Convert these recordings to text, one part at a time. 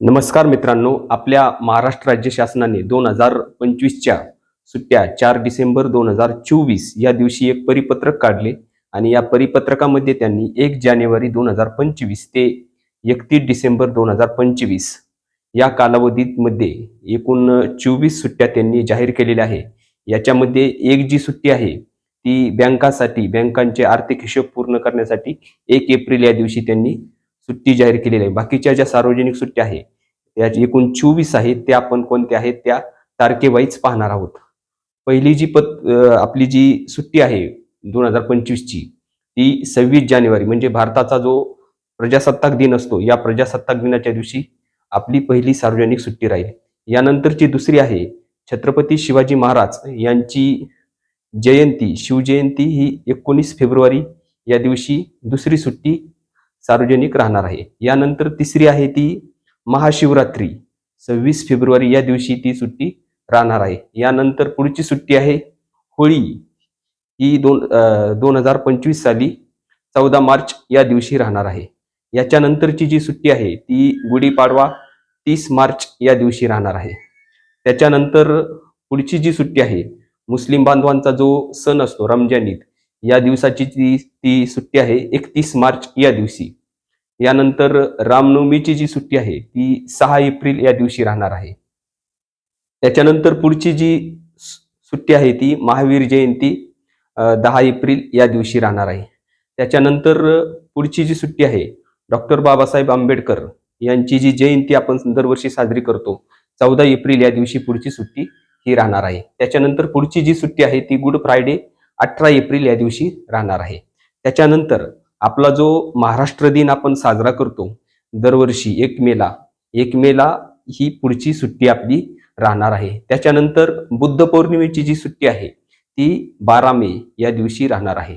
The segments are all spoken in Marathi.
नमस्कार मित्रांनो आपल्या महाराष्ट्र राज्य शासनाने दोन हजार पंचवीसच्या सुट्ट्या चार डिसेंबर दोन हजार चोवीस या दिवशी एक परिपत्रक काढले आणि या परिपत्रकामध्ये त्यांनी एक जानेवारी दोन हजार पंचवीस ते एकतीस डिसेंबर दोन हजार पंचवीस या कालावधीमध्ये एकूण चोवीस सुट्ट्या त्यांनी जाहीर केलेल्या आहे. याच्यामध्ये एक जी सुट्टी आहे ती बँकासाठी बँकांचे आर्थिक हिशोब पूर्ण करण्यासाठी एक एप्रिल या दिवशी त्यांनी सुट्टी जाहीर केलेली आहे. बाकीच्या ज्या सार्वजनिक सुट्ट्या आहेत या एकूण चोवीस आहेत त्या आपण कोणत्या आहेत त्या तारखेवाईज पाहणार आहोत. पहिली जी पत आपली जी सुट्टी आहे दोन हजार पंचवीसची ती सव्वीस जानेवारी म्हणजे भारताचा जो प्रजासत्ताक दिन असतो या प्रजासत्ताक दिनाच्या दिवशी आपली पहिली सार्वजनिक सुट्टी राहील. यानंतरची दुसरी आहे छत्रपती शिवाजी महाराज यांची जयंती शिवजयंती ही एकोणीस फेब्रुवारी या दिवशी दुसरी सुट्टी सार्वजनिक राहणार आहे. यानंतर तिसरी आहे ती महाशिवरात्री. सव्वीस फेब्रुवारी या दिवशी ती सुट्टी राहणार आहे. यानंतर पुढची सुट्टी आहे होळी. ही दोन दोन हजार पंचवीस साली चौदा मार्च या दिवशी राहणार आहे. याच्यानंतरची जी सुट्टी आहे ती गुढीपाडवा तीस मार्च या दिवशी राहणार आहे. त्याच्यानंतर पुढची जी सुट्टी आहे मुस्लिम बांधवांचा जो सण असतो रमजान ईद या दिवसाची ती ती सुट्टी आहे एकतीस मार्च या दिवशी. यानंतर रामनवमीची जी सुट्टी आहे ती सहा एप्रिल या दिवशी राहणार आहे. त्याच्यानंतर पुढची जी सुट्टी आहे ती महावीर जयंती दहा एप्रिल या दिवशी राहणार आहे. त्याच्यानंतर पुढची जी सुट्टी आहे डॉक्टर बाबासाहेब आंबेडकर यांची जी जयंती आपण दरवर्षी साजरी करतो चौदा एप्रिल या दिवशी पुढची सुट्टी ही राहणार आहे. त्याच्यानंतर पुढची जी सुट्टी आहे ती गुड फ्रायडे अठरा एप्रिल या दिवशी राहणार आहे. त्याच्यानंतर आपला जो महाराष्ट्र दिन आपण साजरा करतो दरवर्षी एक मेला एक मेला ही पुढची सुट्टी आपली राहणार आहे. त्याच्यानंतर बुद्ध पौर्णिमेची जी सुट्टी आहे ती बारा मे या दिवशी राहणार आहे.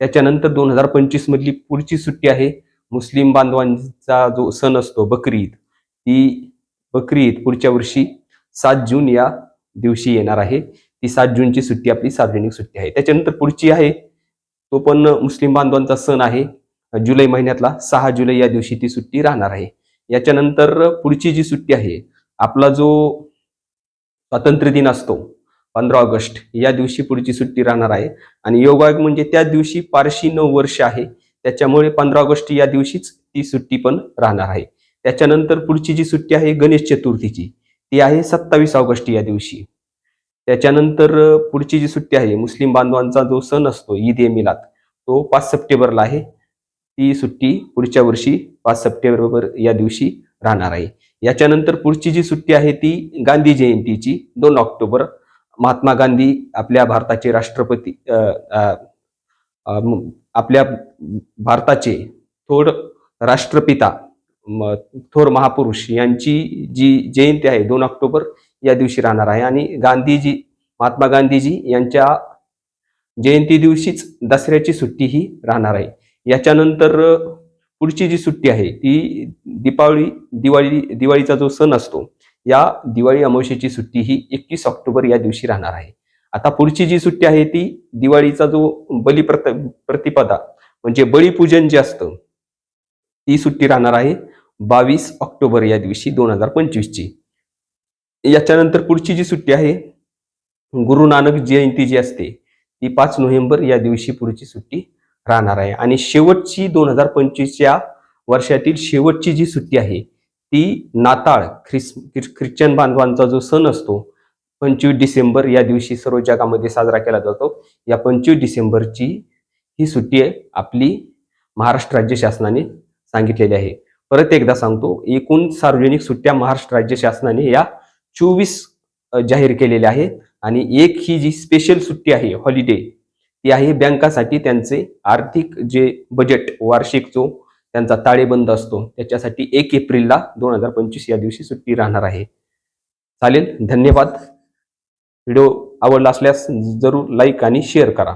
त्याच्यानंतर दोन हजार पंचवीस मधली पुढची सुट्टी आहे मुस्लिम बांधवांचा जो सण असतो बकरीद ती बकरीद पुढच्या वर्षी सात जून या दिवशी येणार आहे. ती सात जूनची सुट्टी आपली सार्वजनिक सुट्टी आहे. त्याच्यानंतर पुढची आहे तो पण मुस्लिम बांधवांचा सण आहे. जुलै महिन्यातला सहा जुलै या दिवशी ती सुट्टी राहणार आहे. याच्यानंतर पुढची जी सुट्टी आहे आपला जो स्वातंत्र्य दिन असतो पंधरा ऑगस्ट या दिवशी पुढची सुट्टी राहणार आहे. आणि योगायोग म्हणजे त्या दिवशी पारशी नऊ वर्ष आहे. त्याच्यामुळे पंधरा ऑगस्ट या दिवशीच ती सुट्टी पण राहणार आहे. त्याच्यानंतर पुढची जी सुट्टी आहे गणेश चतुर्थीची ती आहे सत्तावीस ऑगस्ट या दिवशी. त्याच्यानंतर पुढची जी सुट्टी आहे मुस्लिम बांधवांचा जो सण असतो ईद ए मिलाद तो पाच सप्टेंबरला आहे. ती सुट्टी पुढच्या वर्षी पाच सप्टेंबर या दिवशी राहणार आहे. याच्यानंतर पुढची जी सुट्टी आहे ती गांधी जयंतीची दोन ऑक्टोबर. महात्मा गांधी आपल्या भारताचे राष्ट्रपती आपल्या भारताचे थोर राष्ट्रपिता थोर महापुरुष यांची जी जयंती आहे दोन ऑक्टोबर या दिवशी राहणार आहे. आणि गांधीजी महात्मा गांधीजी यांच्या जयंती दिवशीच दसऱ्याची सुट्टी ही राहणार आहे. याच्यानंतर पुढची जी सुट्टी आहे ती दीपावली दिवाळी दिवाळीचा जो सण असतो या दिवाळी अमावस्येची सुट्टी ही एकवीस ऑक्टोबर या दिवशी राहणार आहे. आता पुढची जी सुट्टी आहे ती दिवाळीचा जो बली प्रत प्रतिपदा म्हणजे बळीपूजन जे असतं ती सुट्टी राहणार आहे बावीस ऑक्टोबर या दिवशी दोन हजार पंचवीसची. याच्यानंतर पुढची जी सुट्टी आहे गुरु नानक जयंती जी असते ती पाच नोव्हेंबर या दिवशी पुढची सुट्टी राहणार आहे. आणि शेवटची दोन हजार पंचवीसच्या वर्षातील शेवटची जी सुट्टी आहे ती नाताळ ख्रिस ख्रिश्चन बांधवांचा जो सण असतो पंचवीस डिसेंबर या दिवशी सर्व जगामध्ये साजरा केला जातो. या पंचवीस डिसेंबरची ही सुट्टी आहे आपली महाराष्ट्र राज्य शासनाने सांगितलेली आहे. परत एकदा सांगतो एकूण सार्वजनिक सुट्ट्या महाराष्ट्र राज्य शासनाने या चोवीस जाहीर केलेले आहेत आणि एक ही जी स्पेशल सुट्टी आहे हॉलिडे ती आहे बँकासाठी त्यांचे आर्थिक जे बजेट वार्षिक जो त्यांचा ताळेबंद असतो त्याच्यासाठी एक एप्रिलला दोन हजार पंचवीस या दिवशी सुट्टी राहणार आहे. चालेल धन्यवाद. व्हिडिओ आवडला असल्यास जरूर लाईक आणि शेअर करा.